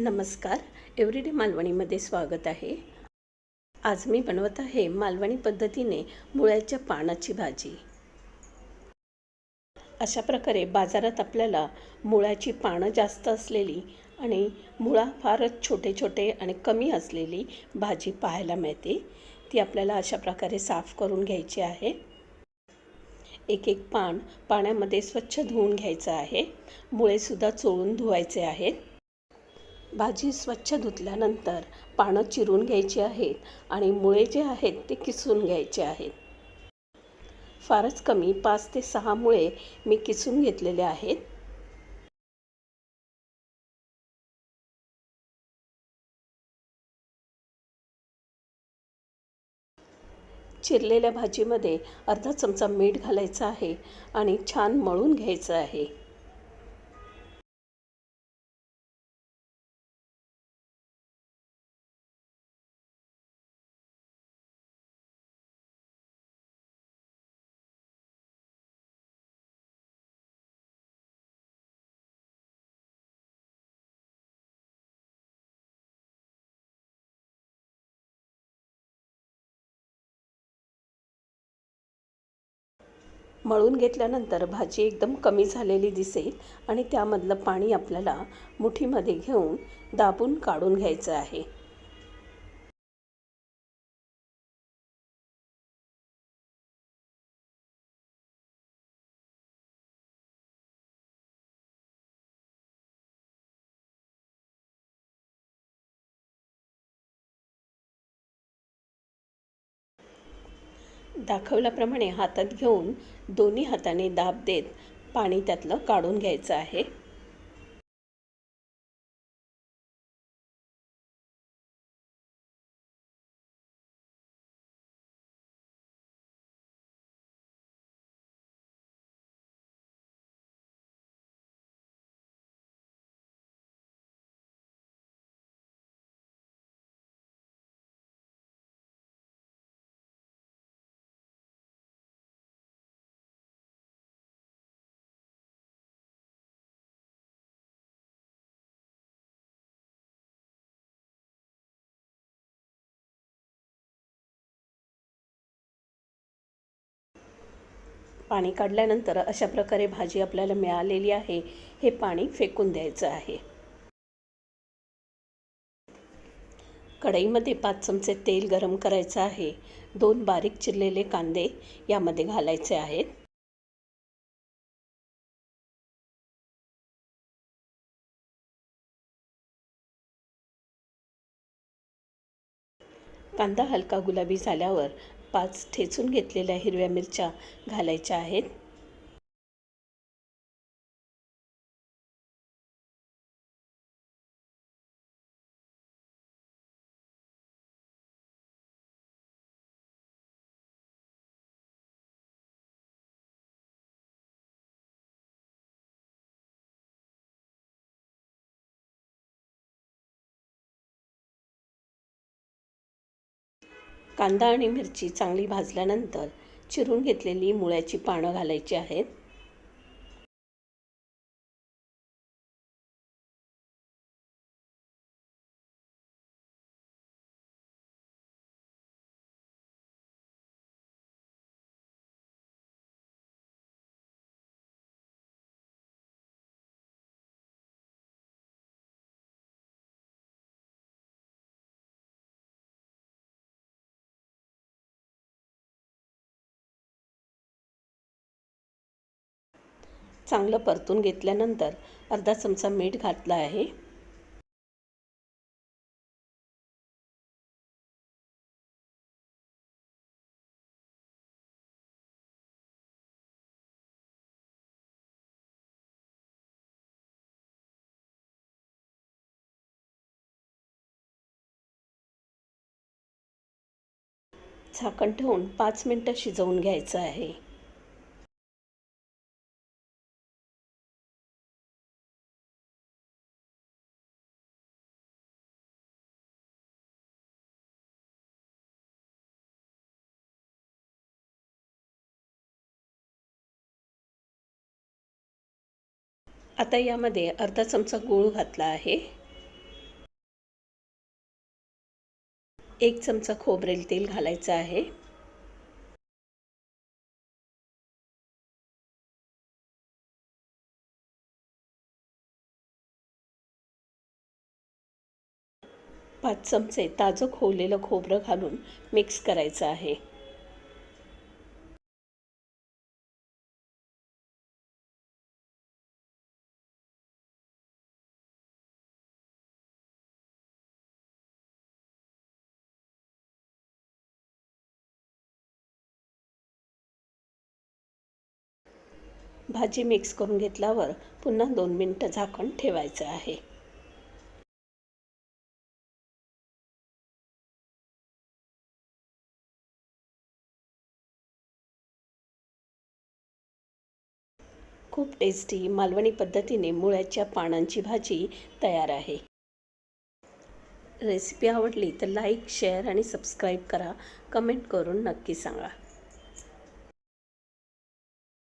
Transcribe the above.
नमस्कार. एव्हरीडे मालवणीमध्ये स्वागत आहे. आज मी बनवत आहे मालवणी पद्धतीने मुळ्याच्या पानाची भाजी. अशा प्रकारे बाजारात आपल्याला मुळ्याची पानं जास्त असलेली आणि मुळा फारच छोटे छोटे आणि कमी असलेली भाजी पाहायला मिळते. ती आपल्याला अशा प्रकारे साफ करून घ्यायची आहे. एक एक पान पाण्यामध्ये स्वच्छ धुवून घ्यायचं आहे. मुळेसुद्धा चोळून धुवायचे आहेत. भाजी स्वच्छ धुतल्यानंतर पानं चिरून घ्यायची आहेत आणि मुळे जे आहेत ते किसून घ्यायचे आहेत. फारच कमी पाच ते सहा मुळे मी किसून घेतलेले आहेत. चिरलेल्या भाजीमध्ये अर्धा चमचा मीठ घालायचं आहे आणि छान मळून घ्यायचं आहे. मळून घेतल्यानंतर भाजी एकदम कमी झालेली दिसेल आणि त्यामधलं पाणी आपल्याला मुठीमध्ये घेऊन दाबून काढून घ्यायचं आहे. दाखवल्याप्रमाणे हातात घेऊन दोन्ही हाताने दाब देत पाणी त्यातलं काढून घ्यायचं आहे. पाणी काढल्यानंतर अशा प्रकारे भाजी आपल्याला मिळालेली आहे. हे पाणी फेकून द्यायचं आहे. कढईमध्ये पाच चमचे तेल गरम करायचं आहे. दोन बारीक चिरलेले कांदे यामध्ये घालायचे आहेत. कांदा हलका गुलाबी झाल्यावर पाच ठेचून घेतलेल्या हिरव्या मिरच्या घालायच्या आहेत. कांदा आणि मिरची चांगली भाजल्यानंतर चिरून घेतलेली मुळ्याची पानं घालायची आहेत. चांगलं परतून घेतल्यानंतर अर्धा चमचा मीठ घातला आहे. झाकण ठेवून पाच मिनटं शिजवून घ्यायचं आहे. आता यामध्ये अर्धा चमचा गूळ घातला आहे. एक चमचा खोबरेल तेल घालायचं आहे. पाच चमचे ताजं खोवलेलं खोबरं घालून मिक्स करायचं आहे. भाजी मिक्स करून घेतल्यावर पुन्हा दोन मिनटं झाकण ठेवायचं आहे. खूप टेस्टी मालवणी पद्धतीने मुळ्याच्या पानांची भाजी तयार आहे. रेसिपी आवडली तर लाईक शेअर आणि सबस्क्राईब करा. कमेंट करून नक्की सांगा.